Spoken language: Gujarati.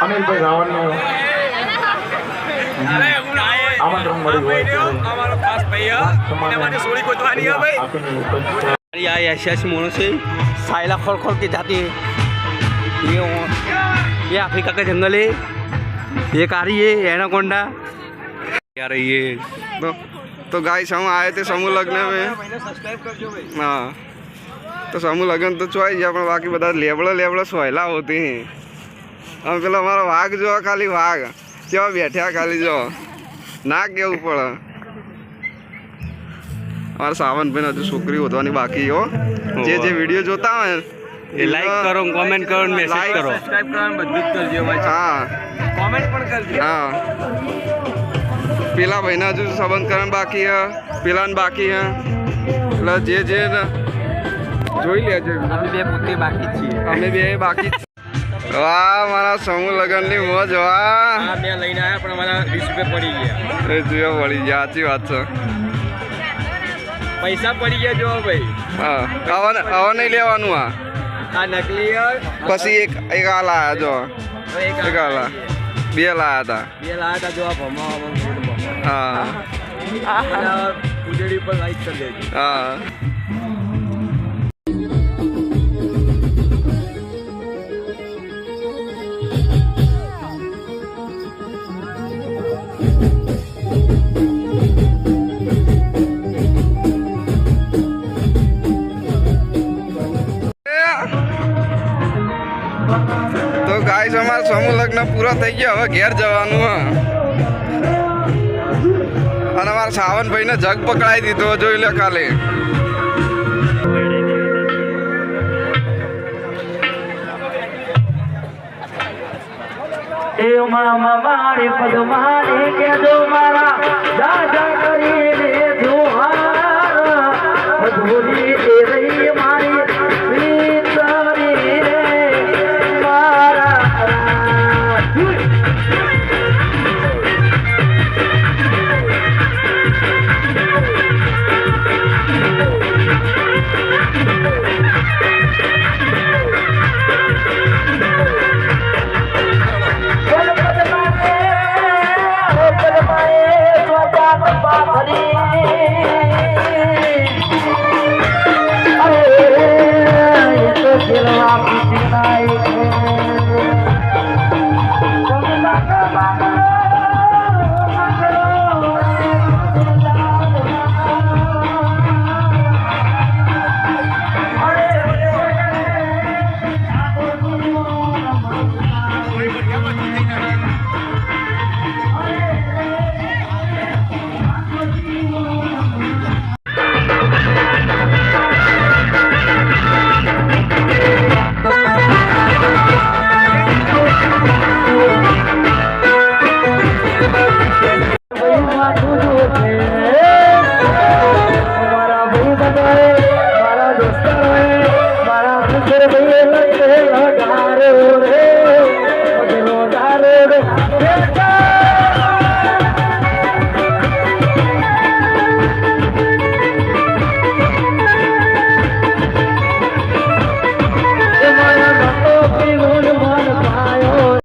અનિલભાઈ હું ના. આમંત્રણ મળ્યું આ ખાસ ભાઈ છે. એના માટે છોકરી ये वो- ये अफ्रीका का जंगल है ये आ रही है एनाकोंडा आ रही है तो तो गाइस हम आए थे समूह लग्न में ભાઈને સબસ્ક્રાઇબ કરજો ભાઈ हाँ तो समूह लगन तो चुआई जा પણ બાકી બધા લેબડા લેબડા સોયલા હોતી હે અમે પેલા અમારો વાઘ જો ખાલી વાઘ કેવા બેઠ્યા ખાલી જો ના કેવું પડે અમારા સાવનભાઈ હજુ છોકરી હોતવાની બાકી હો જે જે વિડીયો જોતા હોય એ લાઈક કરો કોમેન્ટ કરો મેસેજ કરો. સબસ્ક્રાઇબ કરો બધું કરજો હા. કોમેન્ટ પણ કરજો. હા. પેલા ભાઈના જો સંબંધ કરવાનું બાકી હે પેલાને બાકી હે. એટલે જે જે જોઈ લેજો. અમે બે પોતે બાકી છીએ. અમે બે બાકી વાહ મારા સમૂહ લગનની મોજ વાહ. મેં લઈને આવ્યા પણ મારા વીસ રૂપિયા પડી ગયા. વીસ રૂપિયા પડી ગયા સાચી વાત છે. પૈસા પડી ગયા જો ભાઈ. હા હવે નહીં લેવાનું આ. આ નકલી પછી એક એક આ લાયા જો એક આ લા બે લાયા હતા બે લાયા હતા જો આ ભમાવા. હા ઉજળી પર લાઈક કરી દેજો હા ગાઈસ અમારા સમૂહ લગ્ન પૂરા થઈ ગયા, હવે ઘેર જવાનું, હા. અને અમારા સાવનભાઈને જગ પકડાઈ દીધો, જોઈ લે કાલે મારે દાદા કરીને જોહાર Yeah.